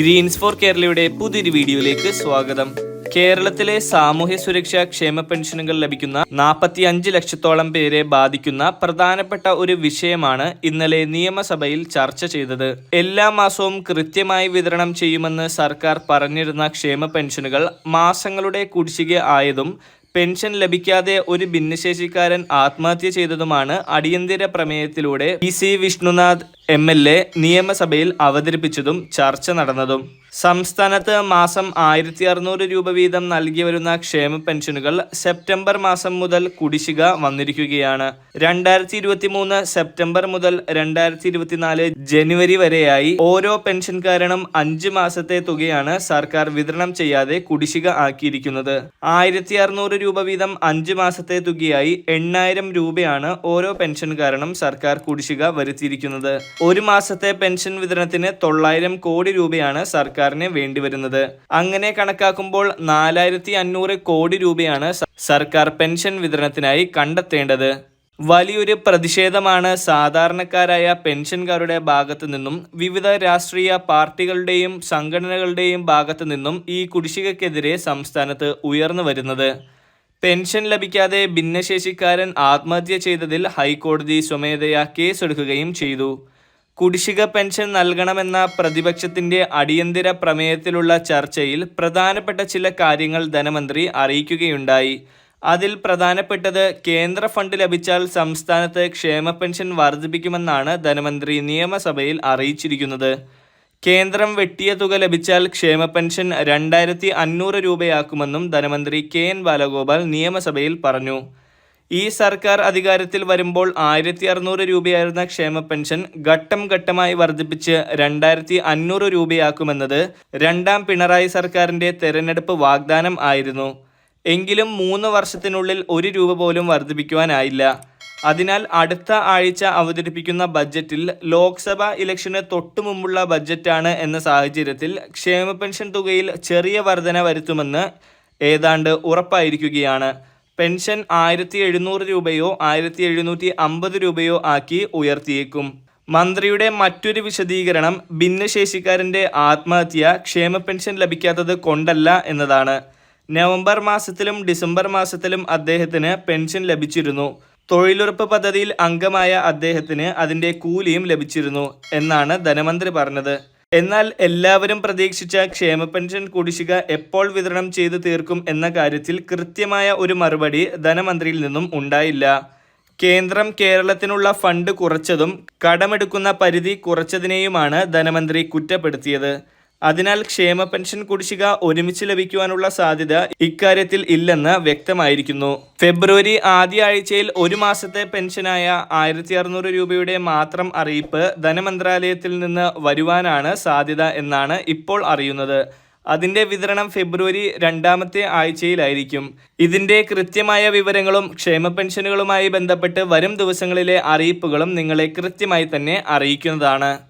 Green's four കേരളയുടെ പുതിയൊരു വീഡിയോയിലേക്ക് സ്വാഗതം. കേരളത്തിലെ സാമൂഹ്യ സുരക്ഷാ ക്ഷേമ പെൻഷനുകൾ ലഭിക്കുന്ന നാൽപ്പത്തി അഞ്ച് ലക്ഷത്തോളം പേരെ ബാധിക്കുന്ന പ്രധാനപ്പെട്ട ഒരു വിഷയമാണ് ഇന്നലെ നിയമസഭയിൽ ചർച്ച ചെയ്തത്. എല്ലാ മാസവും കൃത്യമായി വിതരണം ചെയ്യുമെന്ന് സർക്കാർ പറഞ്ഞിരുന്ന ക്ഷേമ പെൻഷനുകൾ മാസങ്ങളുടെ കുടിശ്ശിക ആയതും പെൻഷൻ ലഭിക്കാതെ ഒരു ഭിന്നശേഷിക്കാരൻ ആത്മഹത്യ ചെയ്തതുമാണ് അടിയന്തര പ്രമേയത്തിലൂടെ P C Vishnunath M L A നിയമസഭയിൽ അവതരിപ്പിച്ചതും ചർച്ച നടന്നതും. സംസ്ഥാനത്ത് മാസം ആയിരത്തി അറുന്നൂറ് രൂപ വീതം നൽകി വരുന്ന ക്ഷേമ പെൻഷനുകൾ സെപ്റ്റംബർ മാസം മുതൽ കുടിശ്ശിക വന്നിരിക്കുകയാണ്. രണ്ടായിരത്തി ഇരുപത്തി മൂന്ന് സെപ്റ്റംബർ മുതൽ രണ്ടായിരത്തി ഇരുപത്തിനാല് ജനുവരി വരെയായി ഓരോ പെൻഷൻകാരനും അഞ്ച് മാസത്തെ തുകയാണ് സർക്കാർ വിതരണം ചെയ്യാതെ കുടിശ്ശിക ആക്കിയിരിക്കുന്നത്. ആയിരത്തി അറുന്നൂറ് രൂപ വീതം അഞ്ച് മാസത്തെ തുകയായി എണ്ണായിരം രൂപയാണ് ഓരോ പെൻഷൻകാരനും സർക്കാർ കുടിശ്ശിക വരുത്തിയിരിക്കുന്നത്. ഒരു മാസത്തെ പെൻഷൻ വിതരണത്തിന് തൊള്ളായിരം കോടി രൂപയാണ് സർക്കാരിന് വേണ്ടിവരുന്നത് അങ്ങനെ കണക്കാക്കുമ്പോൾ നാലായിരത്തി അഞ്ഞൂറ് കോടി രൂപയാണ് സർക്കാർ പെൻഷൻ വിതരണത്തിനായി കണ്ടെത്തേണ്ടത്. വലിയൊരു പ്രതിഷേധമാണ് സാധാരണക്കാരായ പെൻഷൻകാരുടെ ഭാഗത്തു നിന്നും വിവിധ രാഷ്ട്രീയ പാർട്ടികളുടെയും സംഘടനകളുടെയും ഭാഗത്തു നിന്നും ഈ കുടിശ്ശികക്കെതിരെ സംസ്ഥാനത്ത് ഉയർന്നു വരുന്നത്. പെൻഷൻ ലഭിക്കാതെ ഭിന്നശേഷിക്കാരൻ ആത്മഹത്യ ചെയ്തതിൽ ഹൈക്കോടതി സ്വമേധയാ കേസെടുക്കുകയും ചെയ്തു. കുടിശ്ശിക പെൻഷൻ നൽകണമെന്ന പ്രതിപക്ഷത്തിന്റെ അടിയന്തര പ്രമേയത്തിലുള്ള ചർച്ചയിൽ പ്രധാനപ്പെട്ട ചില കാര്യങ്ങൾ ധനമന്ത്രി അറിയിക്കുകയുണ്ടായി. അതിൽ പ്രധാനപ്പെട്ടത് കേന്ദ്ര ഫണ്ട് ലഭിച്ചാൽ സംസ്ഥാനത്ത് ക്ഷേമ പെൻഷൻ വർദ്ധിപ്പിക്കുമെന്നാണ് ധനമന്ത്രി നിയമസഭയിൽ അറിയിച്ചിരിക്കുന്നത്. കേന്ദ്രം വെട്ടിയ തുക ലഭിച്ചാൽ ക്ഷേമ പെൻഷൻ രണ്ടായിരത്തി അഞ്ഞൂറ് രൂപയാക്കുമെന്നും ധനമന്ത്രി കെ എൻ ബാലഗോപാൽ നിയമസഭയിൽ പറഞ്ഞു. ഈ സർക്കാർ അധികാരത്തിൽ വരുമ്പോൾ ആയിരത്തി അറുന്നൂറ് രൂപയായിരുന്ന ക്ഷേമ പെൻഷൻ ഘട്ടം ഘട്ടമായി വർദ്ധിപ്പിച്ച് രണ്ടായിരത്തി അഞ്ഞൂറ് രൂപയാക്കുമെന്നത് രണ്ടാം പിണറായി സർക്കാരിന്റെ തെരഞ്ഞെടുപ്പ് വാഗ്ദാനം ആയിരുന്നു. എങ്കിലും മൂന്ന് വർഷത്തിനുള്ളിൽ ഒരു രൂപ പോലും വർദ്ധിപ്പിക്കുവാനായില്ല. അതിനാൽ അടുത്ത ആഴ്ച അവതരിപ്പിക്കുന്ന ബജറ്റിൽ ലോക്സഭാ ഇലക്ഷന് തൊട്ടു മുമ്പുള്ള ബജറ്റാണ് എന്ന സാഹചര്യത്തിൽ ക്ഷേമ പെൻഷൻ തുകയിൽ ചെറിയ വർധന വരുത്തുമെന്ന് ഏതാണ്ട് ഉറപ്പായിരിക്കുകയാണ്. പെൻഷൻ ആയിരത്തി എഴുന്നൂറ് രൂപയോ ആയിരത്തി എഴുന്നൂറ്റി അമ്പത് രൂപയോ ആക്കി ഉയർത്തിയേക്കും. മന്ത്രിയുടെ മറ്റൊരു വിശദീകരണം ഭിന്നശേഷിക്കാരന്റെ ആത്മഹത്യ ക്ഷേമ പെൻഷൻ ലഭിക്കാത്തത് കൊണ്ടല്ല എന്നതാണ്. നവംബർ മാസത്തിലും ഡിസംബർ മാസത്തിലും അദ്ദേഹത്തിന് പെൻഷൻ ലഭിച്ചിരുന്നു. തൊഴിലുറപ്പ് പദ്ധതിയിൽ അംഗമായ അദ്ദേഹത്തിന് അതിന്റെ കൂലിയും ലഭിച്ചിരുന്നു എന്നാണ് ധനമന്ത്രി പറഞ്ഞത്. എന്നാൽ എല്ലാവരും പ്രതീക്ഷിച്ച ക്ഷേമ പെൻഷൻ കുടിശ്ശിക എപ്പോൾ വിതരണം ചെയ്തു തീർക്കും എന്ന കാര്യത്തിൽ കൃത്യമായ ഒരു മറുപടി ധനമന്ത്രിയിൽ നിന്നും ഉണ്ടായില്ല. കേന്ദ്രം കേരളത്തിനുള്ള ഫണ്ട് കുറച്ചതും കടമെടുക്കുന്ന പരിധി കുറച്ചതിനെയുമാണ് ധനമന്ത്രി കുറ്റപ്പെടുത്തിയത്. അതിനാൽ ക്ഷേമ പെൻഷൻ കുടിശ്ശിക ഒരുമിച്ച് ലഭിക്കുവാനുള്ള സാധ്യത ഇക്കാര്യത്തിൽ ഇല്ലെന്ന് വ്യക്തമായിരിക്കുന്നു. ഫെബ്രുവരി ആദ്യ ആഴ്ചയിൽ ഒരു മാസത്തെ പെൻഷനായ ആയിരത്തി അറുന്നൂറ് രൂപയുടെ മാത്രം അറിയിപ്പ് ധനമന്ത്രാലയത്തിൽ നിന്ന് വരുവാനാണ് സാധ്യത എന്നാണ് ഇപ്പോൾ അറിയുന്നത്. അതിന്റെ വിതരണം ഫെബ്രുവരി രണ്ടാമത്തെ ആഴ്ചയിലായിരിക്കും. ഇതിന്റെ കൃത്യമായ വിവരങ്ങളും ക്ഷേമ പെൻഷനുകളുമായി ബന്ധപ്പെട്ട് വരും ദിവസങ്ങളിലെ അറിയിപ്പുകളും നിങ്ങളെ കൃത്യമായി തന്നെ അറിയിക്കുന്നതാണ്.